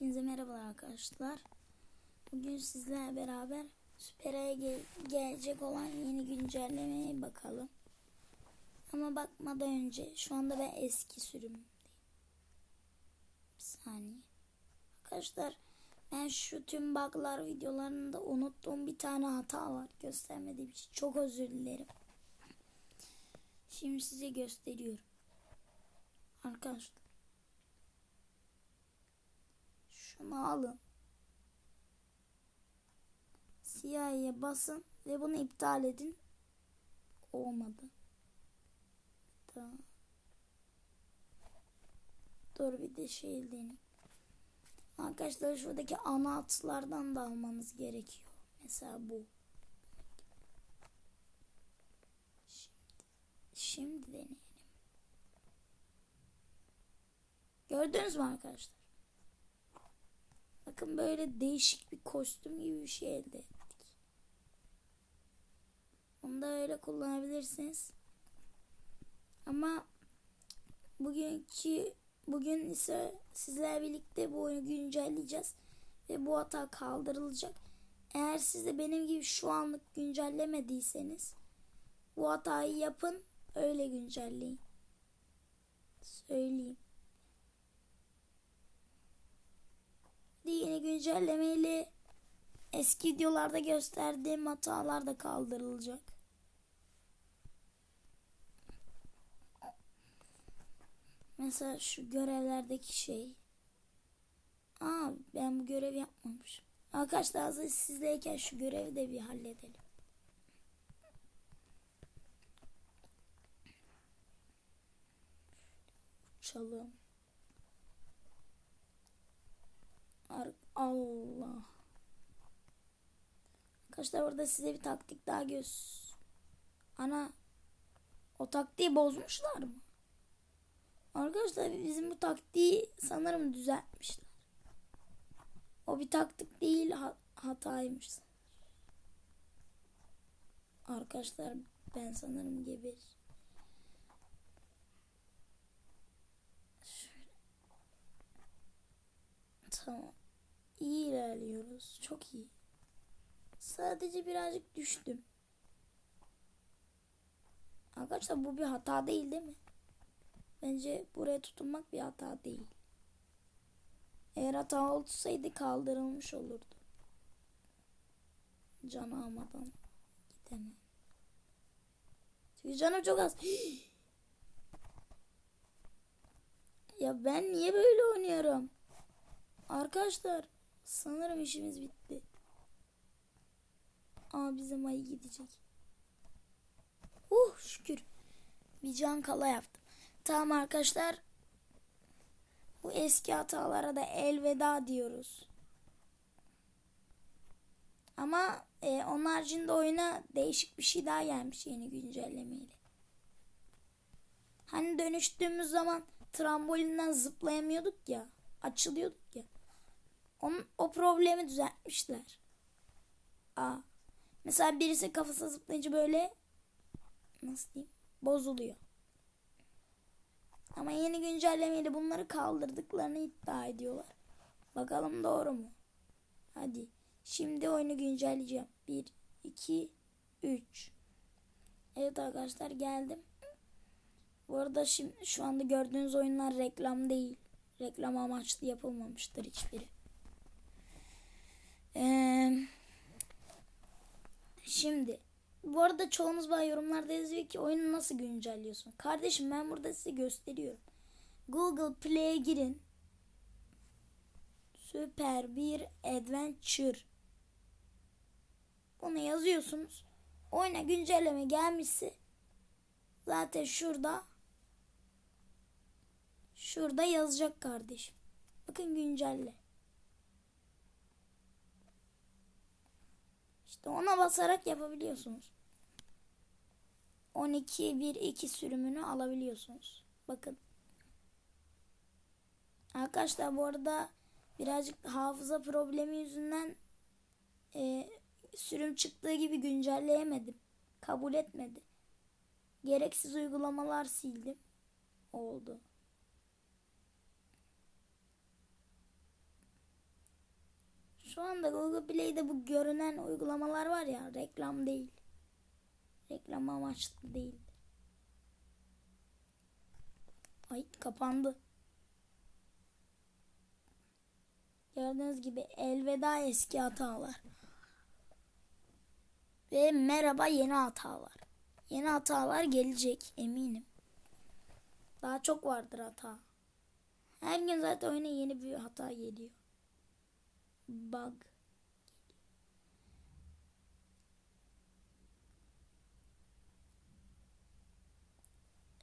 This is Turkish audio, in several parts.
Hepinize merhabalar arkadaşlar. Bugün sizlerle beraber Süper'e gel- gelecek olan yeni güncellemeye bakalım. Ama bakmadan önce şu anda ben eski sürümdeyim. Bir saniye. Arkadaşlar ben şu tüm buglar videolarında unuttuğum bir tane hata var. Göstermediğim için çok özür dilerim. Şimdi size gösteriyorum. Arkadaşlar. Şunu alın. Siyahıya basın ve bunu iptal edin. Olmadı. Tamam. Dur bir de şey deneyim. Arkadaşlar şuradaki ana hatlardan da almanız gerekiyor. Mesela bu. Şimdi, şimdi deneyelim. Gördünüz mü arkadaşlar? Bakın böyle değişik bir kostüm gibi bir şey elde ettik. Onu da öyle kullanabilirsiniz. Ama bugünkü bugün ise sizlerle birlikte bu oyunu güncelleyeceğiz ve bu hata kaldırılacak. Eğer siz de benim gibi şu anlık güncellemediyseniz bu hatayı yapın öyle güncelleyin. Söyleyeyim. Yeni güncellemeyle eski videolarda gösterdiğim hatalar da kaldırılacak. Mesela şu görevlerdeki şey. Aa ben bu görevi yapmamışım. Arkadaşlar hazır sizdeyken şu görevi de bir halledelim. Uçalım. Allah. Arkadaşlar orada size bir taktik daha göz. Ana o taktiği bozmuşlar mı? Arkadaşlar bizim bu taktiği sanırım düzeltmişler. O bir taktik değil ha- hataymış. Arkadaşlar ben sanırım geber. Şöyle. Tamam. İyi ilerliyoruz. Çok iyi. Sadece birazcık düştüm. Arkadaşlar bu bir hata değil değil mi? Bence buraya tutunmak bir hata değil. Eğer hata olsaydı kaldırılmış olurdu. Can almadan gidemem. Çünkü canım çok az. ya ben niye böyle oynuyorum? Arkadaşlar sanırım işimiz bitti. Aa bizim ayı gidecek. Uh şükür. Bir can kala yaptım. Tamam arkadaşlar. Bu eski hatalara da elveda diyoruz. Ama e, onun haricinde oyuna değişik bir şey daha gelmiş yeni güncellemeyle. Hani dönüştüğümüz zaman trambolinden zıplayamıyorduk ya. Açılıyorduk ya. Onun, o problemi düzeltmişler. Aa. Mesela birisi kafasına zıplayınca böyle nasıl diyeyim bozuluyor. Ama yeni güncellemeyle bunları kaldırdıklarını iddia ediyorlar. Bakalım doğru mu? Hadi. Şimdi oyunu güncelleyeceğim. 1, 2, 3. Evet arkadaşlar geldim. Bu arada şimdi şu anda gördüğünüz oyunlar reklam değil. Reklam amaçlı yapılmamıştır hiçbiri. Şimdi bu arada çoğunuz bana yorumlarda yazıyor ki oyunu nasıl güncelliyorsun? Kardeşim ben burada size gösteriyorum. Google Play'e girin. Süper bir adventure. Bunu yazıyorsunuz. Oyuna güncelleme gelmişse zaten şurada şurada yazacak kardeşim. Bakın güncelle. İşte ona basarak yapabiliyorsunuz. 12 1 2 sürümünü alabiliyorsunuz. Bakın. Arkadaşlar bu arada birazcık hafıza problemi yüzünden e, sürüm çıktığı gibi güncelleyemedim. Kabul etmedi. Gereksiz uygulamalar sildim. Oldu. Şu anda Google Play'de bu görünen uygulamalar var ya reklam değil. Reklam amaçlı değil. Ay kapandı. Gördüğünüz gibi elveda eski hatalar. Ve merhaba yeni hatalar. Yeni hatalar gelecek eminim. Daha çok vardır hata. Her gün zaten oyuna yeni bir hata geliyor. Bug.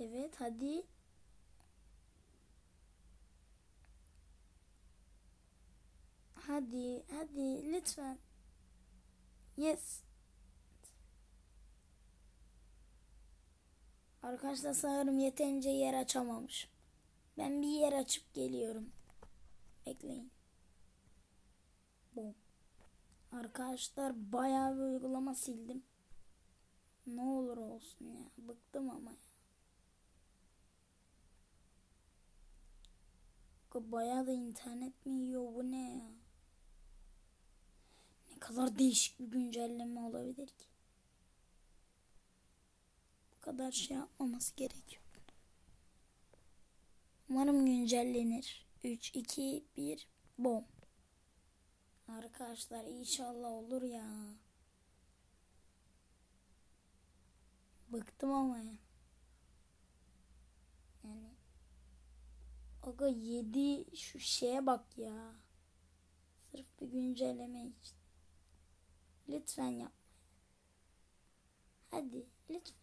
Evet hadi. Hadi hadi lütfen. Yes. Arkadaşlar sanırım yeterince yer açamamışım. Ben bir yer açıp geliyorum. Bekleyin. Bom. Arkadaşlar bayağı bir uygulama sildim. Ne olur olsun ya. Bıktım ama ya. Bayağı da internet mi yiyor bu ne ya? Ne kadar değişik bir güncelleme olabilir ki? Bu kadar şey yapmaması gerekiyor. Umarım güncellenir. 3, 2, 1, bom. Arkadaşlar inşallah olur ya. Bıktım ama ya. Yani Aga 7 şu şeye bak ya. Sırf bir güncelleme için. Lütfen yapma. Hadi lütfen.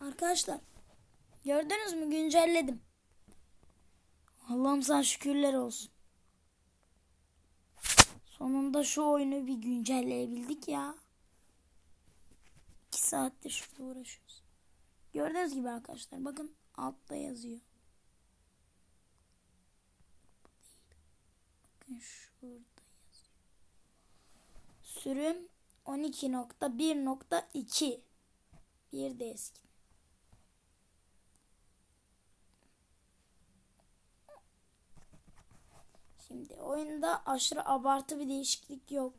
Arkadaşlar gördünüz mü güncelledim. Allah'ım sana şükürler olsun. Sonunda şu oyunu bir güncelleyebildik ya. 2 saattir şurada uğraşıyoruz. Gördüğünüz gibi arkadaşlar bakın altta yazıyor. Bakın şurada yazıyor. Sürüm 12.1.2 Bir de eski. Şimdi oyunda aşırı abartı bir değişiklik yok.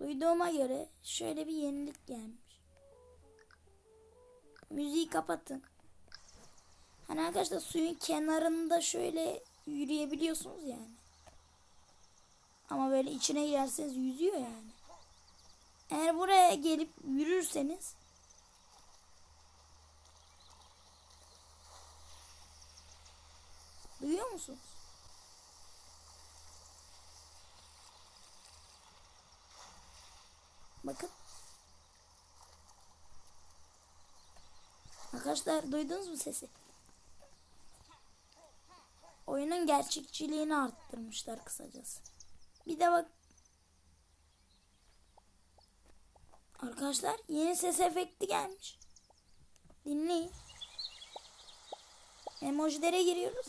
Duyduğuma göre şöyle bir yenilik gelmiş. Müziği kapatın. Hani arkadaşlar suyun kenarında şöyle yürüyebiliyorsunuz yani. Ama böyle içine girerseniz yüzüyor yani. Eğer buraya gelip yürürseniz Duyuyor musunuz? Bakın. Arkadaşlar duydunuz mu sesi? Oyunun gerçekçiliğini arttırmışlar kısacası. Bir de bak. Arkadaşlar yeni ses efekti gelmiş. Dinleyin. Emojilere giriyoruz.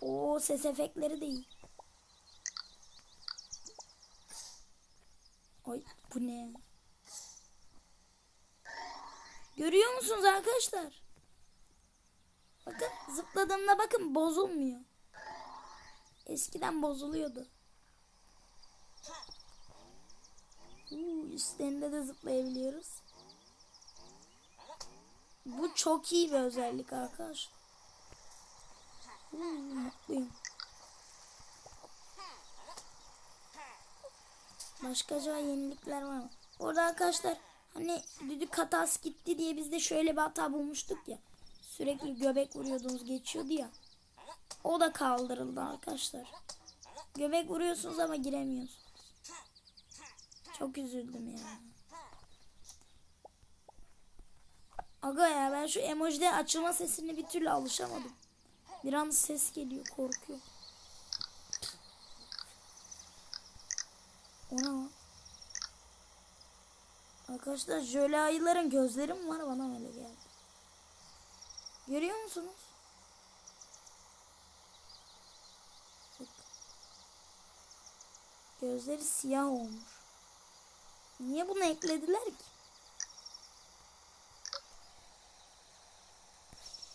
O ses efektleri de iyi. Ay bu ne? Görüyor musunuz arkadaşlar? Bakın zıpladığımda bakın bozulmuyor. Eskiden bozuluyordu. Uu, üstlerinde de zıplayabiliyoruz. Bu çok iyi bir özellik arkadaşlar. Başka acaba yenilikler var mı? Orada arkadaşlar hani düdük hatası gitti diye biz de şöyle bir hata bulmuştuk ya. Sürekli göbek vuruyordunuz geçiyordu ya. O da kaldırıldı arkadaşlar. Göbek vuruyorsunuz ama giremiyorsunuz. Çok üzüldüm ya. Aga ya ben şu emojide açılma sesini bir türlü alışamadım. Bir an ses geliyor korkuyor. Ona Arkadaşlar jöle ayıların gözleri mi var bana öyle geldi. Görüyor musunuz? Gözleri siyah olmuş. Niye bunu eklediler ki?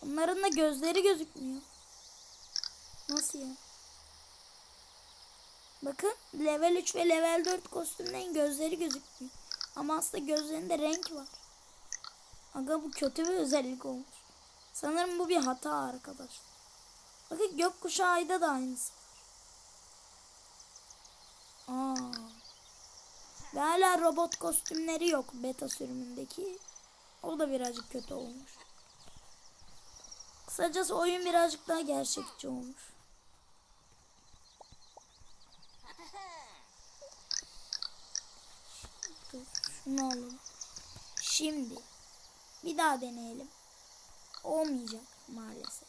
Onların da gözleri gözükmüyor. Nasıl ya? Bakın level 3 ve level 4 kostümlerin gözleri gözükmüyor. Ama aslında gözlerinde renk var. Aga bu kötü bir özellik olmuş. Sanırım bu bir hata arkadaş. Bakın gökkuşağıyda da aynısı. Aa. Ve hala robot kostümleri yok beta sürümündeki. O da birazcık kötü olmuş. Kısacası oyun birazcık daha gerçekçi olmuş. Dur, şunu. Şimdi bir daha deneyelim. Olmayacak maalesef.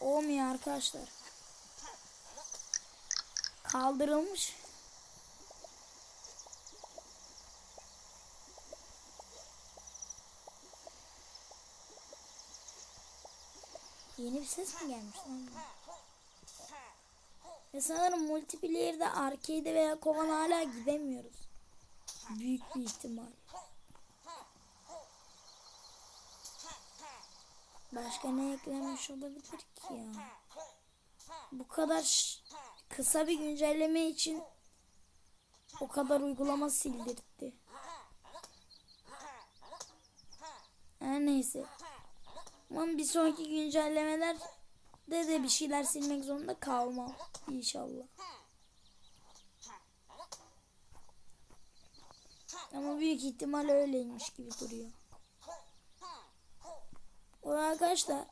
Olmuyor arkadaşlar. Kaldırılmış. Yeni bir ses mi gelmiş lan? Ve sanırım multiplayer'de arcade'e veya kovan hala gidemiyoruz. Büyük bir ihtimal. Başka ne eklenmiş olabilir ki ya? Bu kadar kısa bir güncelleme için o kadar uygulama sildirtti. Her neyse. Ama bir sonraki güncellemeler de de bir şeyler silmek zorunda kalmam inşallah. Ama büyük ihtimal öyleymiş gibi duruyor. O arkadaşlar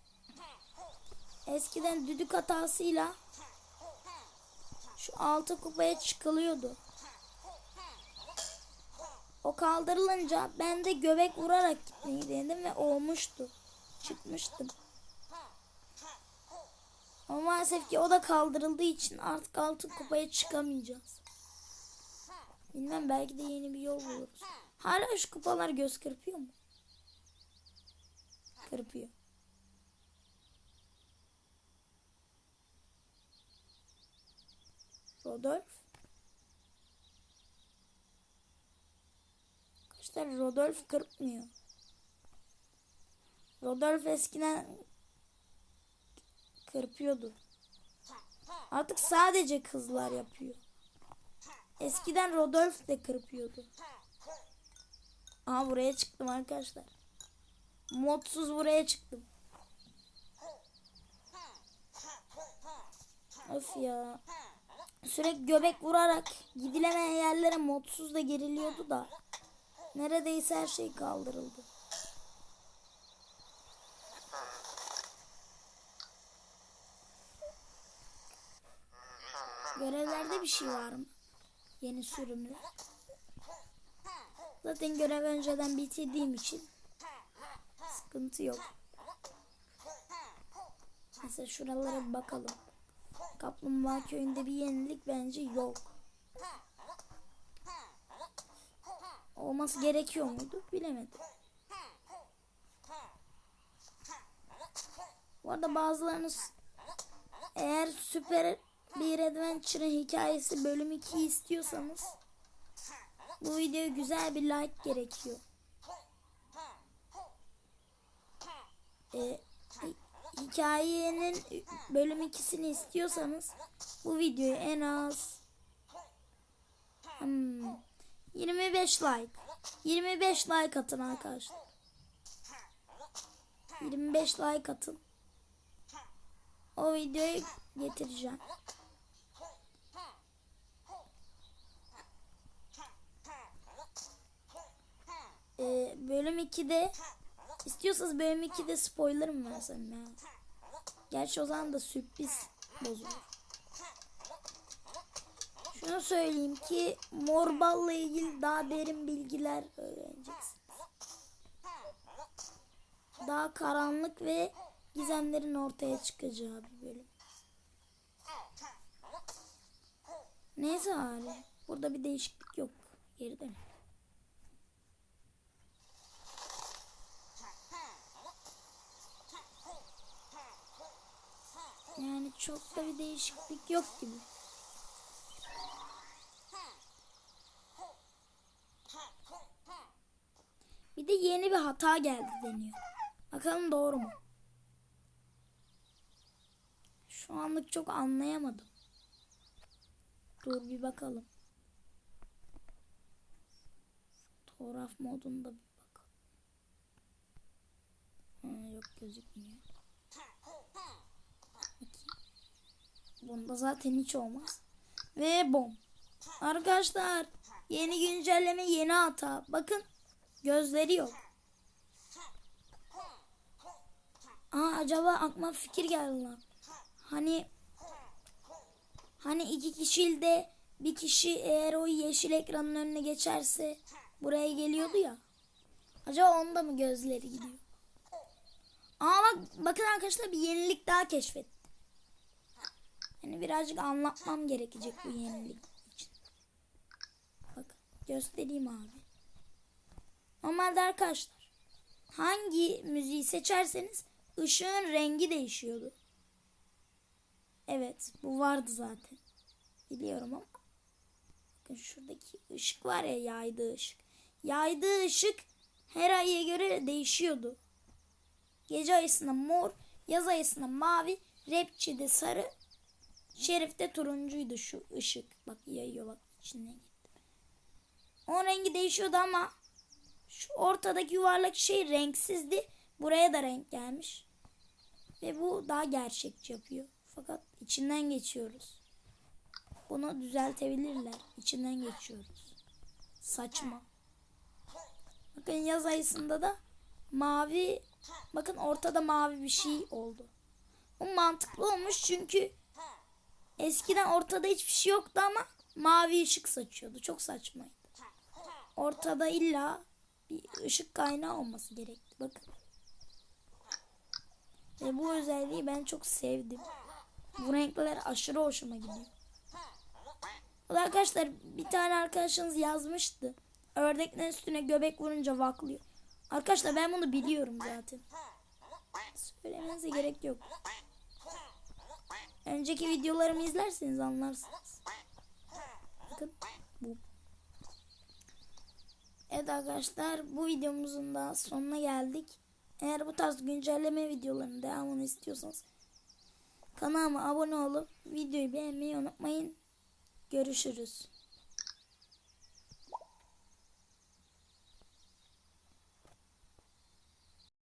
eskiden düdük hatasıyla şu altı kupaya çıkılıyordu. O kaldırılınca ben de göbek vurarak gitmeyi denedim ve olmuştu. Çıkmıştım. Ama maalesef ki o da kaldırıldığı için artık altı kupaya çıkamayacağız. Bilmem belki de yeni bir yol buluruz. Hala şu kupalar göz kırpıyor mu? Kırpıyor. Rodolf. Arkadaşlar Rodolf kırpmıyor. Rodolf eskiden kırpıyordu. Artık sadece kızlar yapıyor. Eskiden Rodolf de kırpıyordu. Aha buraya çıktım arkadaşlar. Modsuz buraya çıktım. Of ya. Sürekli göbek vurarak gidilemeyen yerlere modsuz da giriliyordu da. Neredeyse her şey kaldırıldı. Görevlerde bir şey var mı? Yeni sürümler. Zaten görev önceden bitirdiğim için sıkıntı yok. Mesela şuralara bakalım. Kaplumbağa köyünde bir yenilik bence yok. Olması gerekiyor muydu? Bilemedim. Bu arada bazılarınız eğer süper bir adventure'ın hikayesi bölüm 2 istiyorsanız bu videoya güzel bir like gerekiyor. Ee, hi- hikayenin bölüm 2'sini istiyorsanız bu videoyu en az hmm, 25 like 25 like atın arkadaşlar. 25 like atın. O videoyu getireceğim. Ee, bölüm 2'de istiyorsanız bölüm 2'de spoiler mı versem ya? Gerçi o zaman da sürpriz bozulur. Şunu söyleyeyim ki Morball'la ilgili daha derin bilgiler öğreneceksiniz. Daha karanlık ve gizemlerin ortaya çıkacağı bir bölüm. Neyse hali. Burada bir değişiklik yok. Geri dön. Yani çok da bir değişiklik yok gibi. Bir de yeni bir hata geldi deniyor. Bakalım doğru mu? Şu anlık çok anlayamadım. Dur bir bakalım. Fotoğraf modunda bir bakalım. Ha, yok gözükmüyor. Bunda zaten hiç olmaz. Ve bom. Arkadaşlar yeni güncelleme yeni hata. Bakın gözleri yok. Aa acaba aklıma fikir geldi lan. Hani hani iki kişide bir kişi eğer o yeşil ekranın önüne geçerse buraya geliyordu ya. Acaba onda mı gözleri gidiyor? Aa bak bakın arkadaşlar bir yenilik daha keşfettim. Yani birazcık anlatmam gerekecek bu yenilik için. Bak göstereyim abi. Normalde arkadaşlar hangi müziği seçerseniz ışığın rengi değişiyordu. Evet bu vardı zaten. Biliyorum ama. Bakın şuradaki ışık var ya yaydığı ışık. Yaydığı ışık her aya göre değişiyordu. Gece ayısında mor, yaz ayısında mavi, rapçide sarı, şerifte turuncuydu şu ışık. Bak yayıyor bak içine gitti. O rengi değişiyordu ama şu ortadaki yuvarlak şey renksizdi. Buraya da renk gelmiş. Ve bu daha gerçekçi yapıyor. Fakat içinden geçiyoruz. Bunu düzeltebilirler. İçinden geçiyoruz. Saçma. Bakın yaz ayısında da mavi bakın ortada mavi bir şey oldu. Bu mantıklı olmuş çünkü eskiden ortada hiçbir şey yoktu ama mavi ışık saçıyordu. Çok saçmaydı. Ortada illa bir ışık kaynağı olması gerekti. Bakın. Ve bu özelliği ben çok sevdim. Bu renkler aşırı hoşuma gidiyor. Arkadaşlar bir tane arkadaşınız yazmıştı. Ördeklerin üstüne göbek vurunca vaklıyor. Arkadaşlar ben bunu biliyorum zaten. Söylemenize gerek yok. Önceki videolarımı izlerseniz anlarsınız. Bakın bu. Evet arkadaşlar bu videomuzun da sonuna geldik. Eğer bu tarz güncelleme videolarının devamını istiyorsanız kanalıma abone olup videoyu beğenmeyi unutmayın. Görüşürüz.